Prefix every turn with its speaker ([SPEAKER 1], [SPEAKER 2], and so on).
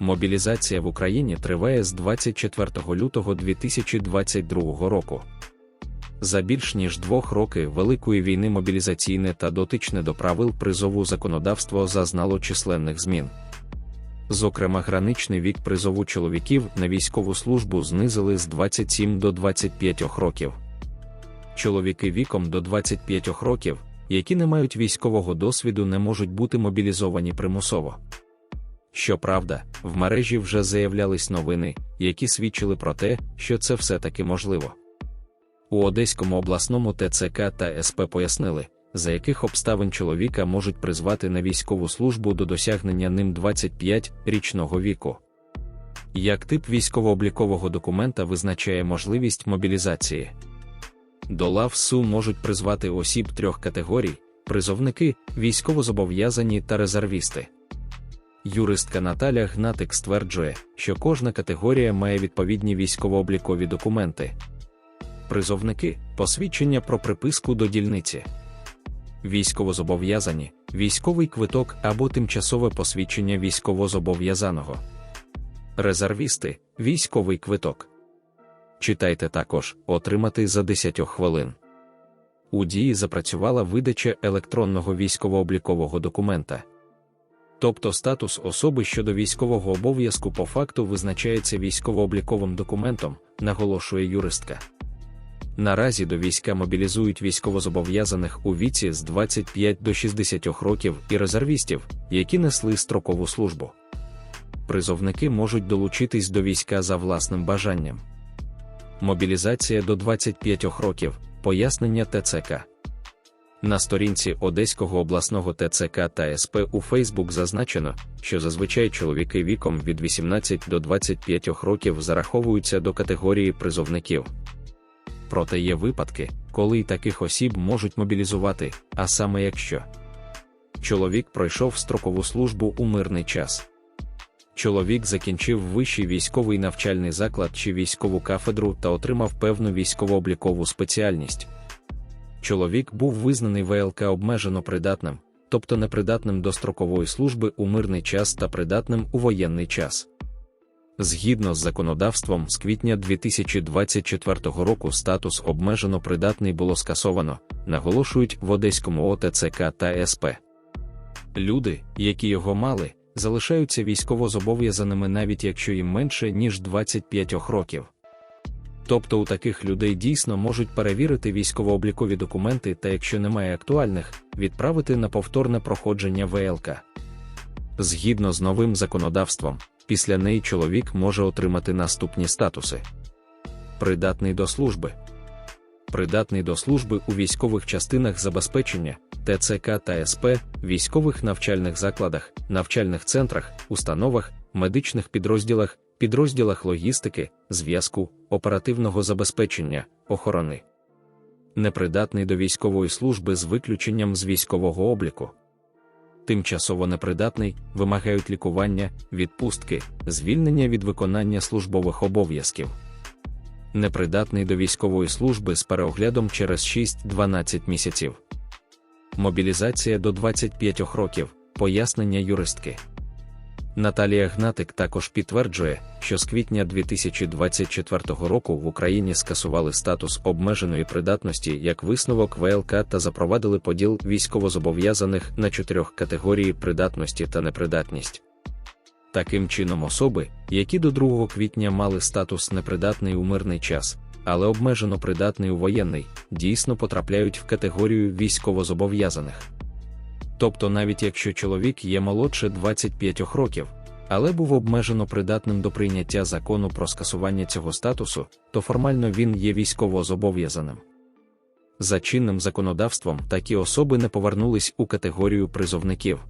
[SPEAKER 1] Мобілізація в Україні триває з 24 лютого 2022 року. За більш ніж двох роки Великої війни мобілізаційне та дотичне до правил призову законодавство зазнало численних змін. Зокрема, граничний вік призову чоловіків на військову службу знизили з 27 до 25 років. Чоловіки віком до 25 років, які не мають військового досвіду, не можуть бути мобілізовані примусово. Щоправда, в мережі вже заявлялись новини, які свідчили про те, що це все-таки можливо. У Одеському обласному ТЦК та СП пояснили, за яких обставин чоловіка можуть призвати на військову службу до досягнення ним 25-річного віку. Як тип військово-облікового документа визначає можливість мобілізації. До лав СУ можуть призвати осіб трьох категорій: призовники, військовозобов'язані та резервісти. Юристка Наталя Гнатик стверджує, що кожна категорія має відповідні військово-облікові документи. Призовники посвідчення про приписку до дільниці. Військовозобов'язані, військовий квиток або тимчасове посвідчення військовозобов'язаного. Резервісти, військовий квиток. Читайте також отримати за 10 хвилин. У дії запрацювала видача електронного військово-облікового документа. Тобто статус особи щодо військового обов'язку по факту визначається військово-обліковим документом, наголошує юристка. Наразі до війська мобілізують військовозобов'язаних у віці з 25 до 60 років і резервістів, які несли строкову службу. Призовники можуть долучитись до війська за власним бажанням. Мобілізація до 25 років, пояснення ТЦК. На сторінці Одеського обласного ТЦК та СП у Фейсбук зазначено, що зазвичай чоловіки віком від 18 до 25 років зараховуються до категорії призовників. Проте є випадки, коли й таких осіб можуть мобілізувати, а саме якщо чоловік пройшов строкову службу у мирний час. Чоловік закінчив вищий військовий навчальний заклад чи військову кафедру та отримав певну військово-облікову спеціальність. Чоловік був визнаний ВЛК обмежено придатним, тобто непридатним до строкової служби у мирний час та придатним у воєнний час. Згідно з законодавством, з квітня 2024 року статус обмежено придатний було скасовано, наголошують в Одеському ОТЦК та СП. Люди, які його мали, залишаються військовозобов'язаними навіть якщо їм менше ніж 25 років. Тобто у таких людей дійсно можуть перевірити військово-облікові документи та, якщо немає актуальних, відправити на повторне проходження ВЛК. Згідно з новим законодавством, після неї чоловік може отримати наступні статуси: придатний до служби, придатний до служби у військових частинах забезпечення, ТЦК та СП, військових навчальних закладах, навчальних центрах, установах, медичних підрозділах, підрозділах логістики, зв'язку, оперативного забезпечення, охорони. Непридатний до військової служби з виключенням з військового обліку. Тимчасово непридатний, вимагають лікування, відпустки, звільнення від виконання службових обов'язків. Непридатний до військової служби з переоглядом через 6-12 місяців. Мобілізація до 25 років, пояснення юристки. Наталія Гнатик також підтверджує, що з квітня 2024 року в Україні скасували статус обмеженої придатності як висновок ВЛК та запровадили поділ військовозобов'язаних на чотирьох категорії придатності та непридатність. Таким чином, особи, які до 2 квітня мали статус непридатний у мирний час, але обмежено придатний у воєнний, дійсно потрапляють в категорію військовозобов'язаних. Тобто, навіть якщо чоловік є молодше 25 років, але був обмежено придатним до прийняття закону про скасування цього статусу, то формально він є військово-зобов'язаним. За чинним законодавством такі особи не повернулись у категорію призовників.